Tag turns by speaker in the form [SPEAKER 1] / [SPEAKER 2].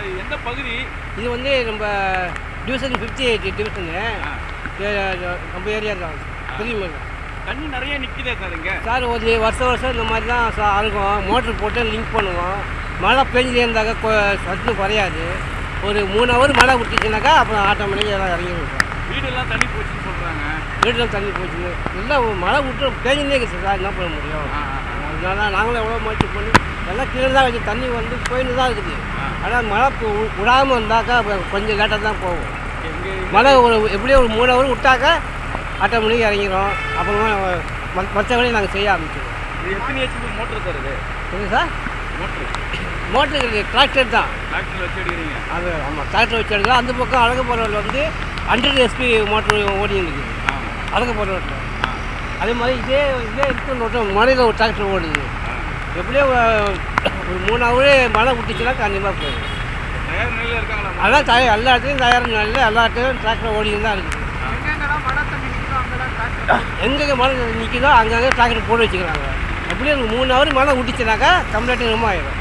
[SPEAKER 1] Sir எந்த பகுதி?
[SPEAKER 2] இது வந்து நம்ம டிவிஷன் ஃபிஃப்டி எயிட் டிவிஷனு. நம்ம ஏரியா தான். பெரிய
[SPEAKER 1] தண்ணி நிறைய நிக்குதே சார் இங்க.
[SPEAKER 2] சார் ஒரு வருஷம் வருஷம் இந்த மாதிரி தான் சார் அழுகும். மோட்ரு போட்டு லிங்க் பண்ணுவோம். மழை பெஞ்சிலே இருந்தாக்கா சத்து குறையாது. ஒரு மூணு ஹவர் மழை விட்டுச்சுனாக்கா அப்புறம் ஆட்டோமேட்டிக்காக எல்லாம் இறங்கிடும் சார்.
[SPEAKER 1] வீடெல்லாம் தண்ணி போச்சுன்னு சொல்றாங்க.
[SPEAKER 2] வீட்டில் தண்ணி போச்சுன்னு. எல்லாம் மழை விட்டு பேஞ்சினே இருக்குது சார். என்ன பண்ண முடியும். அதனால நாங்களும் எவ்வளோ முயற்சி பண்ணி எல்லாம் கீழே தான் வச்சு தண்ணி வந்து போயின்னு தான் இருக்குது. ஆனால் மழை பு- விடாம இருந்தாக்கா கொஞ்சம் லேட்டாக தான் போகும். மழை ஒரு எப்படியும் ஒரு மூணு ஹவர் விட்டாக்கா ஆட்டோமேட்டிக் இறங்கிடும் அப்புறமா மற்ற வேலையை நாங்கள் செய்ய ஆரம்பிச்சிடுவோம்
[SPEAKER 1] இது எத்தனை ஹெச்பி மோட்டர் சார் இது?
[SPEAKER 2] என்ன சார்?
[SPEAKER 1] மோட்டர்.
[SPEAKER 2] மோட்டருக்கு டிராக்டர் தான்.
[SPEAKER 1] டிராக்டர்ல வச்சு எடுக்கிறீங்க.
[SPEAKER 2] அது ஆமாம் டிராக்டர் வச்சு எடுக்கலாம் அந்த பக்கம் அழகப்போரில் வந்து ஹண்ட்ரட் எஸ்பி மோட்டர் ஓடி இருக்குது. ரோட்டில்
[SPEAKER 1] ஆ,
[SPEAKER 2] அதே மாதிரி இதே இதே இருக்கிற ரோட்டில் மலையில் ஒரு டிராக்டர் ஓடுது. எப்படியோ ஒரு மூணு ஹவரு மழை விட்டுச்சுன்னா கண்டிப்பாக போயிடும். அதான் தயார் எல்லா இடத்துலையும் தயார் நல்ல எல்லா இடத்துலையும் டிராக்டர் ஓடின்னு தான் இருக்குது. எங்கெங்கே மழை நிற்கிதோ அங்கங்கே டிராக்டர் போட்டு வச்சுக்கிறாங்க. எப்படியும் மூணு ஹவர் மழை விட்டுச்சுனாக்கா கம்ப்ளீட்டாக ரொம்ப ஆயிடும்.